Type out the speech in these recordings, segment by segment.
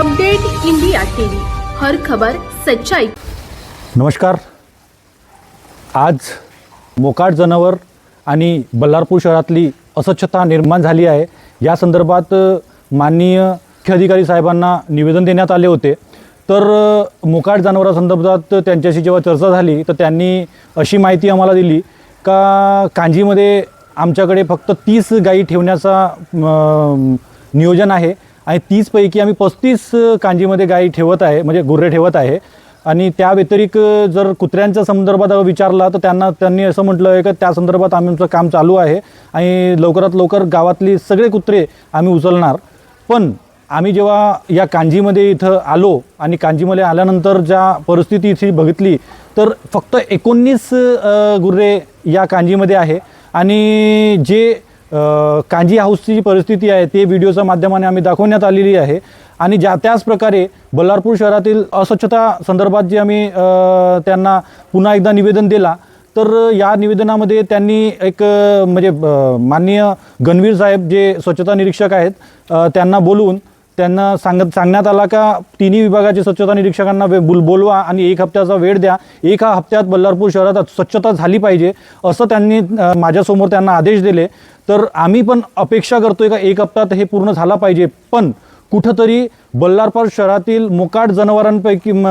Update India TV. हर खबर सच्चाई. नमस्कार. आज मोकाट जनावर आणि बल्लारपूर शहरातली अस्वच्छता निर्माण झाली आहे. या संदर्भात माननीय मुख्य अधिकारी साहेबांना निवेदन देण्यात आले होते. तर मोकाट जनावरासंदर्भात त्यांच्याशी जेव्हा चर्चा झाली तर त्यांनी अशी माहिती आम्हाला दिली का कांजीमध्ये आमच्याकडे फक्त तीस गायी ठेवण्याचा नियोजन आहे. आणि तीसपैकी आम्ही पस्तीस कांजीमध्ये गायी ठेवत आहे म्हणजे गुर्रे ठेवत आहे. आणि त्या व्यतिरिक्त जर कुत्र्यांच्या संदर्भात विचारला तर त्यांना त्यांनी असं म्हटलं आहे की त्या संदर्भात आम्ही आमचं काम चालू आहे आणि लवकरात लवकर गावातली सगळे कुत्रे आम्ही उचलणार. पण आम्ही जेव्हा या कांजीमध्ये इथं आलो आणि कांजीमध्ये आल्यानंतर ज्या परिस्थिती इथे बघितली तर फक्त एकोणीस गुर्रे या कांजीमध्ये आहे. आणि जे कांजी हाऊसची जी परिस्थिती आहे ते व्हिडिओच्या माध्यमाने आम्ही दाखवण्यात आलेली आहे. आणि ज्या त्याच प्रकारे बल्लारपूर शहरातील अस्वच्छता संदर्भात जे आम्ही त्यांना पुन्हा एकदा निवेदन दिला तर या निवेदनामध्ये त्यांनी एक म्हणजे माननीय गणवीर साहेब जे स्वच्छता निरीक्षक आहेत त्यांना बोलवून त्यांना सांगत सांगण्यात आला का तिन्ही विभागाचे स्वच्छता निरीक्षकांना वे- बोल बोलवा आणि एक हप्त्याचा वेळ द्या. एका हप्त्यात बल्लारपूर शहरात स्वच्छता झाली पाहिजे असं त्यांनी माझ्यासमोर त्यांना आदेश दिले. तर आम्ही पण अपेक्षा करतोय का एक हप्त्यात हे पूर्ण झाला पाहिजे. पण कुठंतरी बल्लारपूर शहरातील मोकाट जनावरांपैकी म,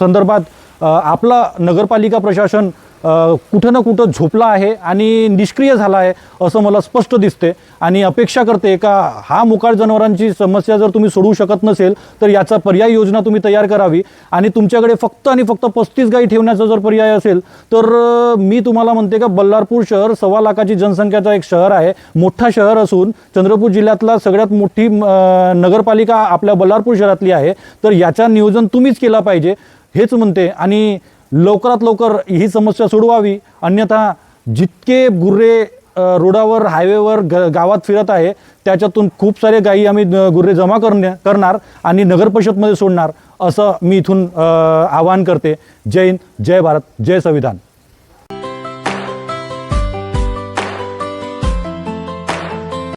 संदर्भात आपला नगरपालिका प्रशासन कुठं ना कुठं झोपला आहे आणि निष्क्रिय झाला आहे असं मला स्पष्ट दिसते आणि अपेक्षा करते का हा मुकाळ जनावरांची समस्या जर तुम्ही सोडवू शकत नसेल तर याचा पर्याय योजना तुम्ही तयार करावी. आणि तुमच्याकडे फक्त आणि फक्त पस्तीस गाई ठेवण्याचा जर पर्याय असेल तर मी तुम्हाला म्हणते का बल्लारपूर शहर सव्वा लाखाची जनसंख्याचा एक शहर आहे. मोठा शहर असून चंद्रपूर जिल्ह्यातला सगळ्यात मोठी नगरपालिका आपल्या बल्लारपूर शहरातली आहे. तर याचा नियोजन तुम्हीच केला पाहिजे हेच म्हणते. आणि लवकरात लवकर ही समस्या सोडवावी. अन्यथा जितके गुर्रे रोडावर हायवेवर ग गावात फिरत आहे त्याच्यातून खूप सारे गायी आम्ही गुर्रे जमा करण्या करणार आणि नगर परिषदमध्ये सोडणार असं मी इथून आवाहन करते. जय हिंद जय भारत जय संविधान.